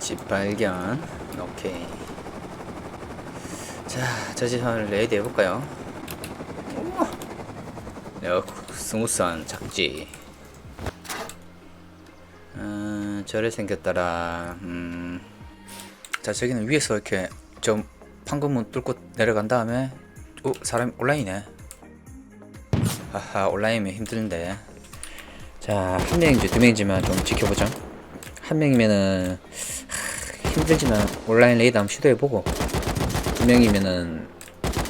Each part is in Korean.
집 발견. 오케이. 자, 저집 한번 레이드 해볼까요? 야, 스무스한 작지. 음, 저래 생겼더라. 음. 자, 저기는 위에서 이렇게 좀 판금문 뚫고 내려간 다음에, 오, 사람 온라인이네. 하하, 온라인이면 힘든데. 자, 한 명인지 두 명인지만 좀 지켜보자. 한 명이면은 하, 힘들지만 온라인 레이드 한번 시도해보고 두 명이면은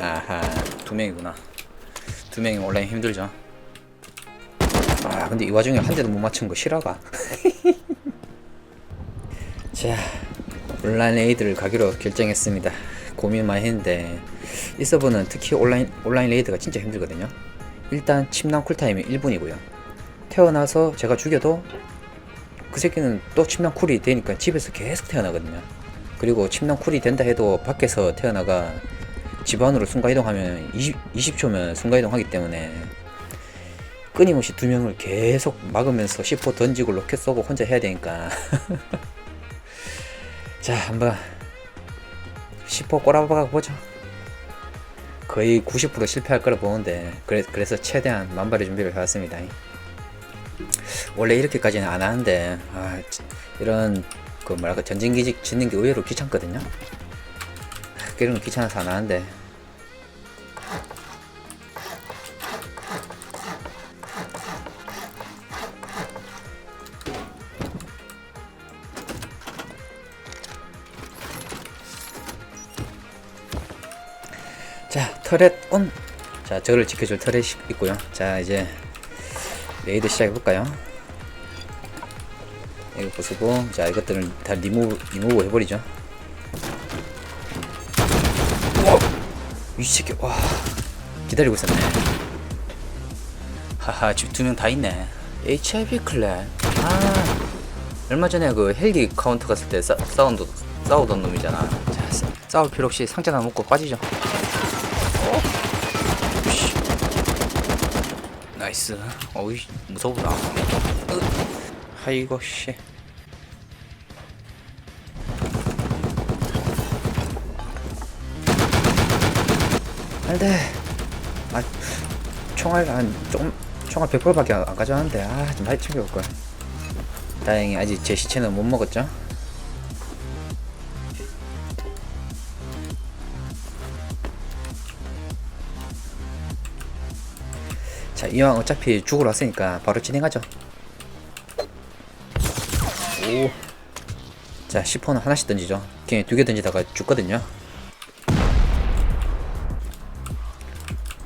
아하 두 명이구나. 두 명이 온라인 힘들죠. 아 근데 이 와중에 한 대도 못 맞춘 거 실화가. 자 온라인 레이드를 가기로 결정했습니다. 고민 많이 했는데 이 서버는 특히 온라인 온라인 레이드가 진짜 힘들거든요. 일단 침낭 쿨타임이 1분이고요. 태어나서 제가 죽여도 그 새끼는 또 침낭 쿨이 되니까 집에서 계속 태어나거든요. 그리고 침낭 쿨이 된다 해도 밖에서 태어나가 집 안으로 순간이동하면 20, 20초면 순간이동하기 때문에 끊임없이 두 명을 계속 막으면서 C4 던지고 로켓 쏘고 혼자 해야 되니까. 자 한번 C4 꼬라박아 보죠. 거의 90% 실패할 거라 보는데 그래, 그래서 최대한 만발의 준비를 해왔습니다 원래 이렇게까지는 안 하는데 아, 지- 이런 그 뭐랄까 전진기직 짓는 게 의외로 귀찮거든요. 그런 거 귀찮아서 안 하는데 자 터렛 온. 자 저를 지켜줄 터렛이 있고요. 자 이제 레이드 시작해볼까요? 이거 부수고 자 이것들은 다 리무브 리무브 해버리죠. 우와! 이 새끼 와. 기다리고 있었네. 하하 지금 두 명 다 있네. HIV 클랜. 아 얼마 전에 그 헬기 카운터 갔을 때 싸, 싸운, 싸우던 놈이잖아. 자 싸, 싸울 필요 없이 상자 하나 먹고 빠지죠 어? 으쌰. 나이스. 어이 무서워라. 으. 아이고 씨. 안돼 아 총알 한 조금 총알 100발밖에 안, 안 가져왔는데 아좀 많이 챙겨올걸 다행히 아직 제 시체는 못 먹었죠 이왕 어차피 죽으러 왔으니까 바로 진행하죠 오. 자, 10호는 하나씩 던지죠. 그냥 두 개 던지다가 죽거든요.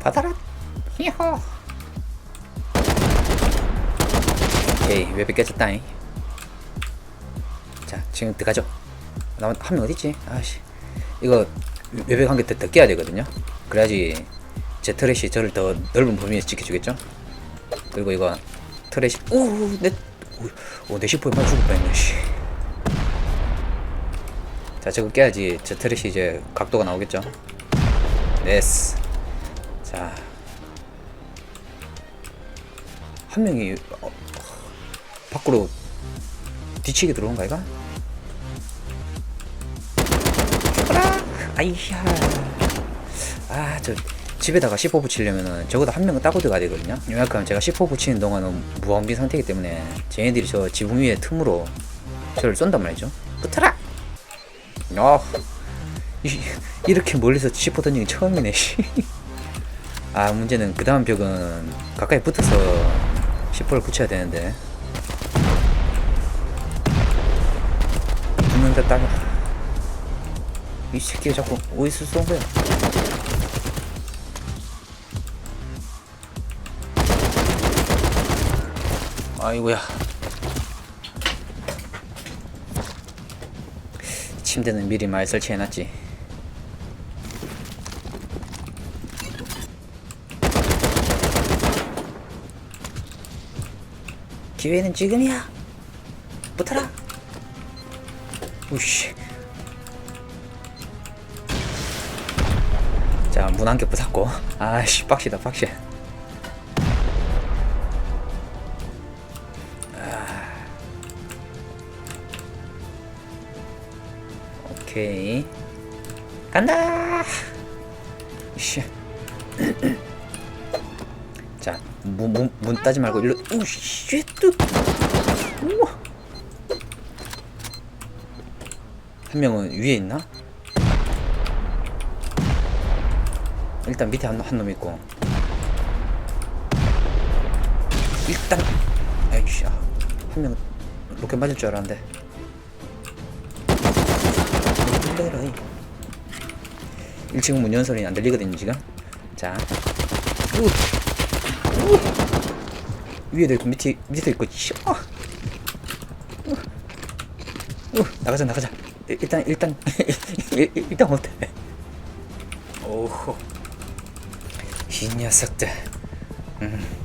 받아라! 히호! 오케이, 웹이 깨졌다잉. 자, 지금 들어가죠. 나한명 어디있지? 아씨. 이거 웹에 한개 더, 더 깨야 되거든요. 그래야지 제 트래시 저를 더 넓은 범위에서 지켜주겠죠? 그리고 이거 트래시, 오, 내, 오, 내 10호에 맞 죽을 뻔했네, 씨. 자 저거 깨야지 저 트래시 이제 각도가 나오겠죠 네스 자 한 명이 어, 밖으로 뒤치기 들어온 거 아이가? 아이야 아저 집에다가 10호 붙이려면은 적어도 한 명은 따고 들어가야 되거든요 이만큼 제가 10호 붙이는 동안은 무방비 상태이기 때문에 쟤네들이 저 지붕 위에 틈으로 저를 쏜단 말이죠 붙어라 어, 이, 이렇게 멀리서 씹어 던지는 게 처음이네. 씨. 아 문제는 그 다음 벽은 가까이 붙어서 씹어를 붙여야 되는데. 붙는다 따고. 이 새끼가 자꾸 어디서 쏜 거야? 아이고야. 침대는 미리 많이 설치해놨지. 기회는 지금이야. 붙어라. 우씨. 자, 문 한 개 부쉈고. 아씨, 빡시다, 빡시. 오케이. 간다! 씨. 자, 문, 문, 문 따지 말고 일로 오씨 뚜. 우와. 한 명은 위에 있나? 일단 밑에 한, 한 놈 있고. 일단 아이씨 아, 한명 로켓 맞을 줄 알았는데 흔들어이 1층 문연 소리는 안 들리거든요 지금 자 우. 우. 위에도 있고 밑에 밑에도 있고 씨. 아. 우. 우. 나가자 나가자 일- 일단 일단 일단 어때 오호 이 녀석들 음.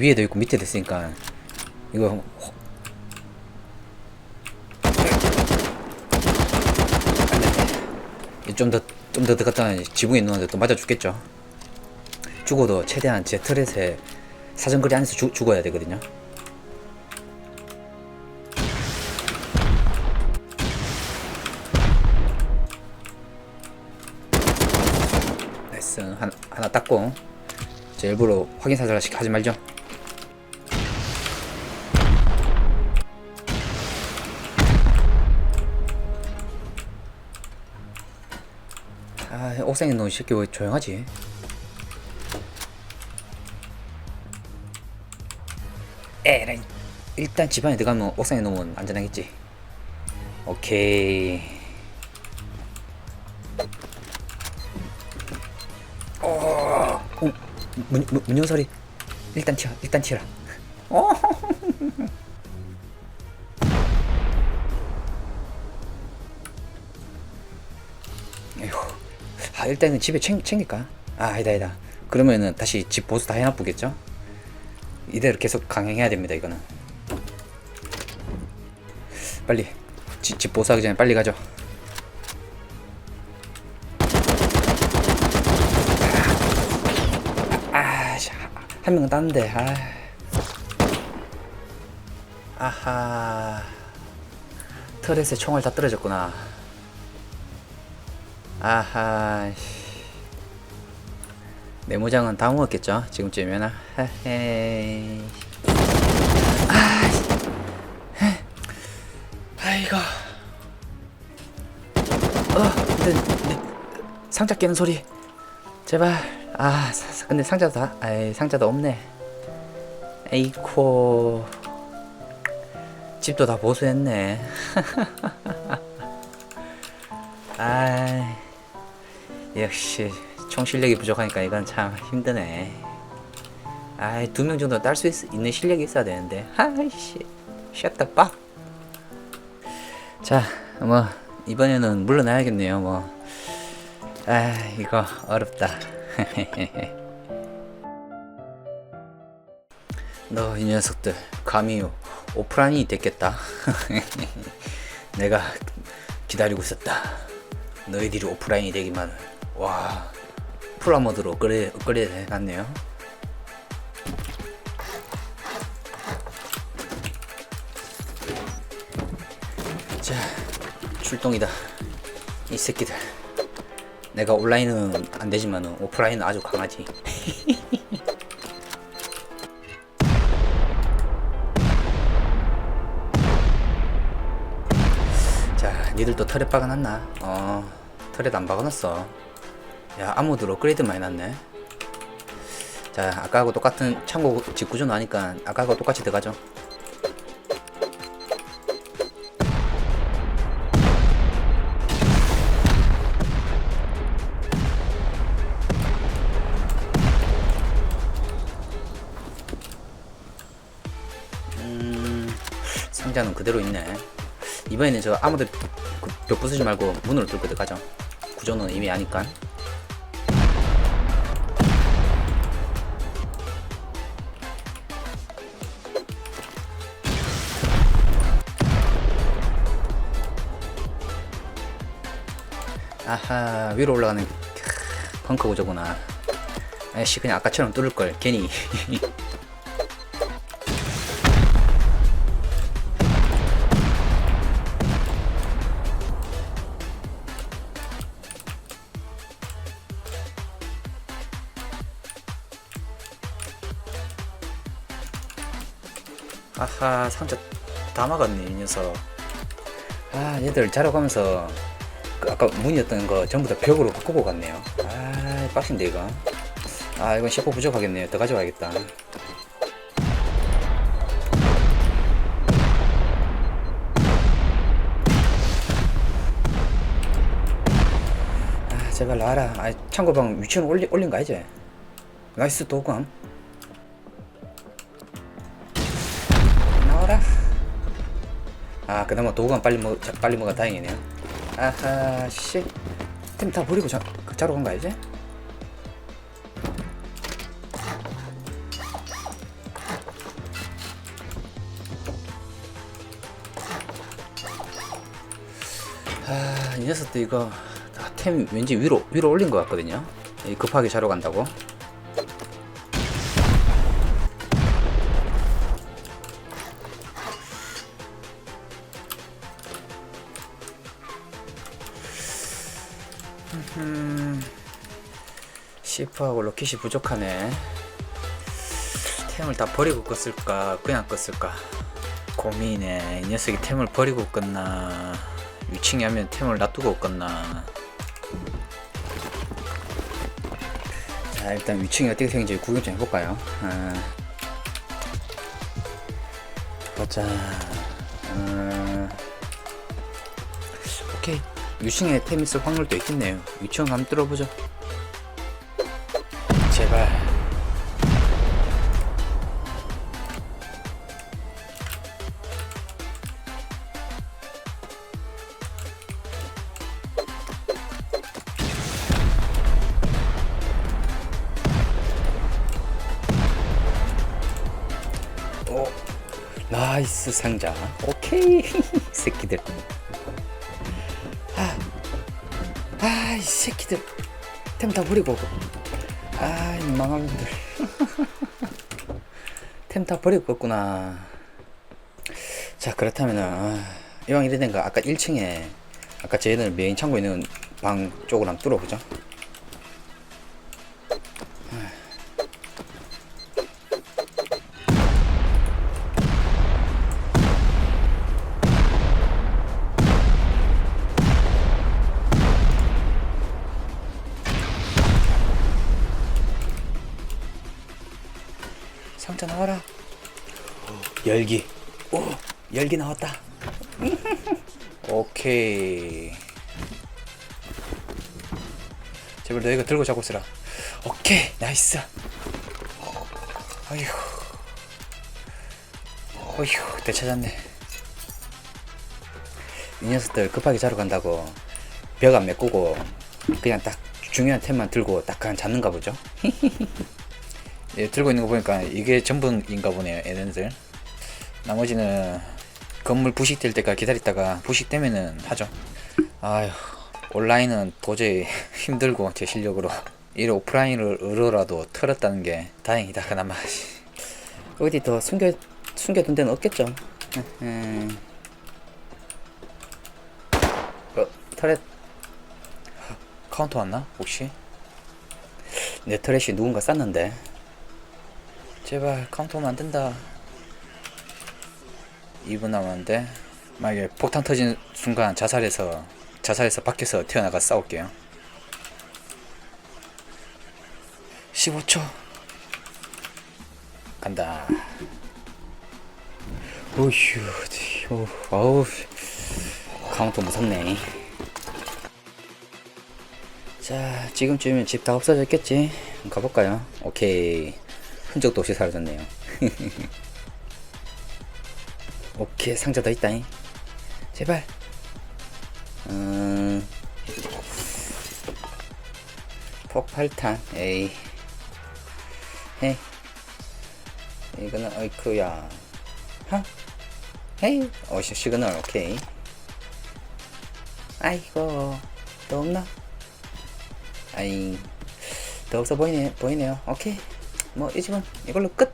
위에도 있고 밑에도 있으니까 이거 좀더 좀 더 들어갔다 지붕에 있는 놈한테 또 맞아 죽겠죠. 죽어도 최대한 제 틀에서 사정거리 안에서 죽, 죽어야 되거든요. 나이스. 하나, 하나 땄고 제 일부러 확인 사살 하지 말죠 아 옥상에 놓은 새끼 왜 조용하지? 에라이 일단 집안에 들어가면 옥상에 놓으면 안전하겠지. 오케이. 어, 어, 문, 문, 소리 일단 튀어 일단 튀어라. 어. 일단은 집에 챙, 챙길까? 아 아니다 아니다. 그러면은 다시 집 보수 다 해놔보겠죠? 이대로 계속 강행해야 됩니다 이거는. 빨리. 집, 집 보수하기 전에 빨리 가죠. 아한 명은 땄는데 아. 아하. 터렛에 총알 다 떨어졌구나 아하 씨. 내 모장은 다 먹었겠죠? 지금쯤이면. 헤헤 아 씨. 아이고. 어 근데, 근데 상자 깨는 소리. 제발. 아 사- 사- 근데 상자도 다 아이 상자도 없네. 에이코. 집도 다 보수했네. 아 역시 총 실력이 부족하니까 이건 참 힘드네 아이 두 명 정도 딸 수 있는 실력이 있어야 되는데 아이씨 샷다 빡 자, 뭐 이번에는 물러나야겠네요. 뭐, 아 이거 어렵다. 너 이 녀석들 감히 오프라인이 됐겠다. 내가 기다리고 있었다. 너희들이 오프라인이 되기만을. 와, 프라모드로 업그레이드, 업그레이드 해놨네요. 자, 출동이다. 이 새끼들. 내가 온라인은 안 되지만 오프라인은 아주 강하지. 자, 니들도 털에 박아놨나? 어, 털에도 안 박아놨어. 야, 아무도 업그레이드 많이 났네. 자, 아까하고 똑같은 창고 집 구조 나니까 아까하고 똑같이 들어가죠. 음, 상자는 그대로 있네. 이번에는 저 아무도 그벽 부수지 말고 문으로 뚫고 들어가죠. 구조는 이미 아니까. 아하 위로 올라가는 크, 벙커 구조구나. 아이씨 그냥 아까처럼 뚫을걸 괜히. 아하 상자 다 막았네 이 녀석. 아 얘들 자러 가면서 그 아까 문이었던 거 전부 다 벽으로 바꾸고 갔네요. 아 빡신데 이거. 아 이건 셰프 부족하겠네요. 더 가져가야겠다. 아 제발 나와라. 아 창고방 위치는 올리, 올린 거 알지? 나이스 도감 나와라. 아 그나마 도감 빨리 먹 자, 빨리 먹어. 다행이네요 아하 씨템 다 버리고 자, 그 자러 간거 알지? 아, 이 녀석도 이거 아, 템 왠지 위로 위로 올린 것 같거든요. 이 급하게 자러 간다고. 시프하고 로켓이 부족하네. 템을 다 버리고 껐을까, 그냥 껐을까. 고민이네. 이 녀석이 템을 버리고 껐나, 위층에 하면 템을 놔두고 껐나. 자, 일단 위층이 어떻게 생긴지 구경 좀 해볼까요? 아, 보자. 음, 오케이. 위층에 템 있을 확률도 있겠네요. 위층 한번 뚫어보죠. 나이스 상자. 오케이, 새끼들. 아, 아, 이 새끼들. 템 다 버리고. 아, 이 망할 놈들. 템 다 버리고 껐구나. 자, 그렇다면은, 아, 이왕 이래 된 거, 아까 1층에, 아까 저희들 메인 창고 있는 방 쪽으로 한번 뚫어보죠. 상자 나와라. 열기. 오, 열기 나왔다. 오케이. 제발 너 이거 들고 자고 있으라. 오케이, 나이스. 어휴. 어휴, 되찾았네. 이 녀석들 급하게 자러 간다고 벽 안 메꾸고 그냥 딱 중요한 템만 들고 딱 그냥 잡는가 보죠. 예, 들고 있는 거 보니까 이게 전부인가 보네요, 얘네들. 나머지는 건물 부식될 때까지 기다렸다가 부식되면은 하죠. 아휴, 온라인은 도저히 힘들고 제 실력으로 이 오프라인을 으로라도 털었다는 게 다행이다 그나마. 어디 더 숨겨 숨겨둔 데는 없겠죠. 음. 어, 터렛 카운터 왔나 혹시? 내 터렛이 누군가 쌌는데. 제발 카운터 오면 안 된다. 2분 남았는데 만약에 폭탄 터진 순간 자살해서 자살해서 밖에서 태어나가 싸울게요. 15초 간다. 오휴, 오, 어우, 카운터 무섭네. 자, 지금쯤이면 집 다 없어졌겠지? 가볼까요? 오케이. 흔적도 없이 사라졌네요. 오케이 상자 더 있다잉. 제발. 음. 폭발탄. 에이. 헤이. 이거는 어이쿠야. 하? 헤이. 어 시- 시그널 오케이. 아이고 또 없나? 아이 더 없어 보이네 보이네요 오케이 뭐 이 집은 이걸로 끝